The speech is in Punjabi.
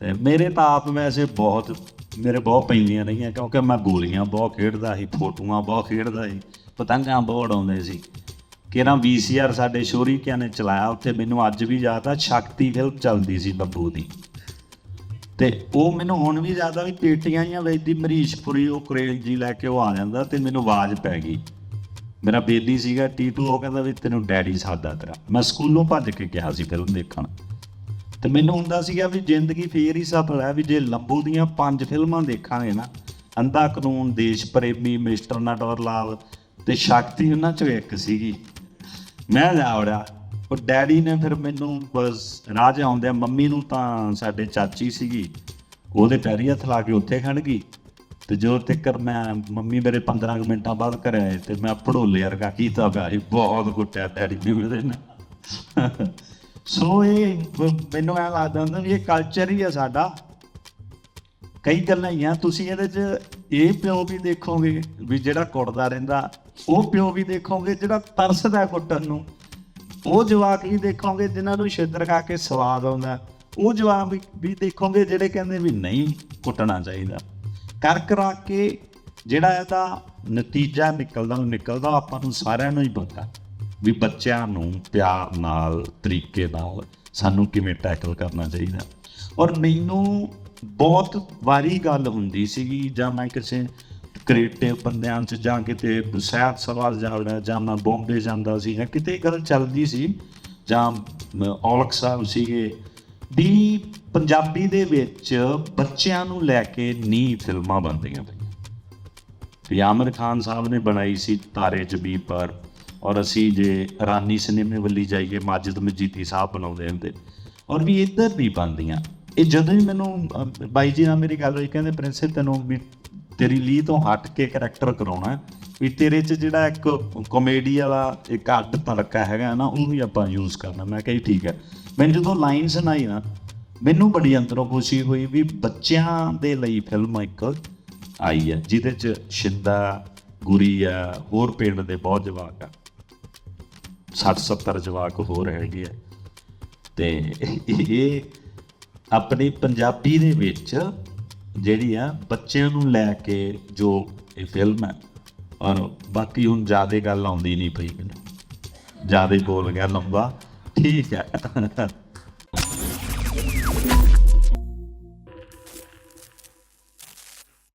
ਤੇ ਮੇਰੇ ਤਾਂ ਆਪ ਵੈਸੇ ਬਹੁਤ, ਮੇਰੇ ਬਹੁਤ ਪੈਂਦੀਆਂ ਰਹੀਆਂ ਕਿਉਂਕਿ ਮੈਂ ਗੋਲੀਆਂ ਬਹੁਤ ਖੇਡਦਾ ਸੀ, ਫੋਟੋਆਂ ਬਹੁਤ ਖੇਡਦਾ ਸੀ, ਪਤੰਗਾਂ ਬਹੁਤ ਉਡਾਉਂਦੇ ਸੀ। ਕਿਹੜਾ ਵੀਸੀਆਰ ਸਾਡੇ ਸ਼ੋਰੀਕਿਆਂ ਨੇ ਚਲਾਇਆ, ਉੱਥੇ ਮੈਨੂੰ ਅੱਜ ਵੀ ਯਾਦ ਆ, ਸ਼ਕਤੀ ਫਿਲਮ ਚੱਲਦੀ ਸੀ ਬੱਬੂ ਦੀ। ਤੇ ਉਹ ਮੈਨੂੰ ਹੁਣ ਵੀ ਜ਼ਿਆਦਾ ਵੀ ਪੇਟੀਆਂ ਜਾਂ ਵੇਚਦੀ, ਮਰੀਸ਼ਪੁਰੀ, ਉਹ ਕਰੇਲ ਜੀ ਲੈ ਕੇ ਉਹ ਆ ਜਾਂਦਾ ਤੇ ਮੈਨੂੰ ਆਵਾਜ਼ ਪੈ ਗਈ। ਮੇਰਾ ਬੇਲੀ ਸੀਗਾ, ਟੀਟੂ, ਉਹ ਕਹਿੰਦਾ ਵੀ ਤੈਨੂੰ ਡੈਡੀ ਸਾਦਾ ਤੇਰਾ। ਮੈਂ ਸਕੂਲੋਂ ਭੱਜ ਕੇ ਗਿਆ ਸੀ ਫਿਲਮ ਦੇਖਣ। ਤੇ ਮੈਨੂੰ ਹੁੰਦਾ ਸੀਗਾ ਵੀ ਜ਼ਿੰਦਗੀ ਫੇਰ ਹੀ ਸਫਲ ਹੈ, ਵੀ ਜੇ ਲੰਬੂ ਦੀਆਂ ਪੰਜ ਫਿਲਮਾਂ ਦੇਖਾਂਗੇ ਨਾ, ਅੰਧਾ ਕਾਨੂੰਨ, ਦੇਸ਼ ਪ੍ਰੇਮੀ, ਮਿਸਟਰ ਨਟਵਰ ਲਾਲ ਤੇ ਸ਼ਕਤੀ ਉਹਨਾਂ ਚੋਂ ਇੱਕ ਸੀਗੀ। ਮੈਂ ਜਾ ਉੜਿਆ ਉਹ ਡੈਡੀ ਨੇ ਫਿਰ ਮੈਨੂੰ ਬਸ ਰਾਜ ਆਉਂਦੇ ਮੰਮੀ ਨੂੰ ਤਾਂ ਸਾਡੇ ਚਾਚੀ ਸੀਗੀ, ਉਹਦੇ ਪੈਰੀ ਹੱਥ ਲਾ ਕੇ ਉੱਥੇ ਖੜ ਗਈ ਤੇ ਜਦੋਂ ਤੱਕਰ ਮੈਂ ਮੰਮੀ ਮੇਰੇ 15 ਕੁ ਮਿੰਟਾਂ ਬਾਅਦ ਘਰੇ ਆਏ ਤੇ ਮੈਂ ਪੜੋਲੇ ਵਰਗਾ ਕੀਤਾ ਪਿਆ ਸੀ, ਬਹੁਤ ਕੁੱਟਿਆ ਡੈਡੀ ਨੇ ਮੇਰੇ ਨਾਲ। ਸੋ ਇਹ ਬ- ਮੈਨੂੰ ਐ ਲੱਗਦਾ ਹੁੰਦਾ ਵੀ ਇਹ ਕਲਚਰ ਹੀ ਆ ਸਾਡਾ। ਕਈ ਗੱਲਾਂ ਹੀ ਆ, ਤੁਸੀਂ ਇਹਦੇ 'ਚ ਇਹ ਪਿਓ ਵੀ ਦੇਖੋਗੇ ਵੀ ਜਿਹੜਾ ਕੁੱਟਦਾ ਰਹਿੰਦਾ, ਉਹ ਪਿਓ ਵੀ ਦੇਖੋਗੇ ਜਿਹੜਾ ਤਰਸਦਾ ਕੁੱਟਣ ਨੂੰ। ਉਹ ਜਵਾਕ ਵੀ ਦੇਖੋਗੇ ਜਿਨ੍ਹਾਂ ਨੂੰ ਛਿੱਤਰ ਖਾ ਕੇ ਸਵਾਦ ਆਉਂਦਾ। ਉਹ ਜਵਾਕ ਵੀ- ਵੀ ਦੇਖੋਗੇ ਜਿਹੜੇ ਕਹਿੰਦੇ ਵੀ ਨਹੀਂ ਕੁੱਟਣਾ ਚਾਹੀਦਾ। ਕਰ ਕਰਾ ਕੇ ਜਿਹੜਾ ਇਹਦਾ ਨਤੀਜਾ ਨਿਕਲਦਾ, ਉਹ ਨਿਕਲਦਾ ਆਪਾਂ ਨੂੰ ਸਾਰਿਆਂ ਨੂੰ ਹੀ ਪਤਾ। ਵੀ ਬੱਚਿਆਂ ਨੂੰ ਪਿਆਰ ਨਾਲ, ਤਰੀਕੇ ਨਾਲ ਸਾਨੂੰ ਕਿਵੇਂ ਟੈਕਲ ਕਰਨਾ ਚਾਹੀਦਾ। ਔਰ ਮੈਨੂੰ ਬਹੁਤ ਵਾਰੀ ਗੱਲ ਹੁੰਦੀ ਸੀਗੀ, ਜਾਂ ਮੈਂ ਕਿਸੇ ਕ੍ਰੀਏਟਿਵ ਬੰਦਿਆਂ 'ਚ ਜਾਂ ਕਿਤੇ ਸੈਰ ਸਵਾਲ ਜਾਵੜਾ ਜਾਂ ਮੈਂ ਬੰਬੇ ਜਾਂਦਾ ਸੀ ਜਾਂ ਕਿਤੇ ਗੱਲ ਚੱਲਦੀ ਸੀ, ਜਾਂ ਔਲਖ ਸਾਹਿਬ ਸੀਗੇ, ਵੀ ਪੰਜਾਬੀ ਦੇ ਵਿੱਚ ਬੱਚਿਆਂ ਨੂੰ ਲੈ ਕੇ ਨੀ ਫਿਲਮਾਂ ਬਣਦੀਆਂ ਪਈਆਂ। ਵੀ ਆਮਰ ਖਾਨ ਸਾਹਿਬ ਨੇ ਬਣਾਈ ਸੀ ਤਾਰੇ ਜਬੀ ਪਰ। ਔਰ ਅਸੀਂ ਜੇ ਰਾਨੀ ਸਿਨੇਮੇ ਵੱਲੀ ਜਾਈਏ, ਮਾਜਿਦ ਮਜੀਦੀ ਸਾਹਿਬ ਬਣਾਉਂਦੇ ਹੁੰਦੇ ਔਰ ਵੀ ਇੱਧਰ ਨਹੀਂ ਬਣਦੀਆਂ। ਇਹ ਜਦੋਂ ਹੀ ਮੈਨੂੰ ਬਾਈ ਜੀ ਨਾਲ ਮੇਰੀ ਗੱਲ ਹੋਈ, ਕਹਿੰਦੇ ਪ੍ਰਿੰਸਿਪ ਤੈਨੂੰ ਵੀ ਤੇਰੀ ਲੀ ਤੋਂ ਹਟ ਕੇ ਕਰੈਕਟਰ ਕਰਾਉਣਾ ਵੀ ਤੇਰੇ 'ਚ ਜਿਹੜਾ ਇੱਕ ਕਾਮੇਡੀ ਵਾਲਾ ਇੱਕ ਅੱਡ ਤੜਕਾ ਹੈਗਾ ਨਾ, ਉਹਨੂੰ ਵੀ ਆਪਾਂ ਯੂਜ਼ ਕਰਨਾ। ਮੈਂ ਕਿਹਾ ਠੀਕ ਹੈ। ਮੈਂ ਜਦੋਂ ਲਾਈਨ ਸੁਣਾਈ ਨਾ, ਮੈਨੂੰ ਬੜੀ ਅੰਦਰੋਂ ਖੁਸ਼ੀ ਹੋਈ ਵੀ ਬੱਚਿਆਂ ਦੇ ਲਈ ਫਿਲਮ ਇੱਕ ਆਈ ਹੈ, ਜਿਹਦੇ 'ਚ ਸ਼ਿੰਦਾ, ਗੁਰੀ ਆ ਹੋਰ ਪਿੰਡ ਦੇ ਬਹੁਤ ਜਵਾਕ ਆ। 60 70 ਜਵਾਕ ਹੋਰ ਹੈਗੇ ਆ। ਤੇ ਇਹ ਆਪਣੀ ਪੰਜਾਬੀ ਦੇ ਵਿੱਚ ਜਿਹੜੀ ਆ ਬੱਚਿਆਂ ਨੂੰ ਲੈ ਕੇ ਜੋ ਇਹ ਫਿਲਮ ਹੈ ਔਰ ਬਾਕੀ ਹੁਣ ਜ਼ਿਆਦਾ ਗੱਲ ਆਉਂਦੀ ਨਹੀਂ ਪਈ ਮੈਨੂੰ। ਜ਼ਿਆਦਾ ਬੋਲ ਗਿਆ ਲੰਬਾ। ਠੀਕ ਹੈ।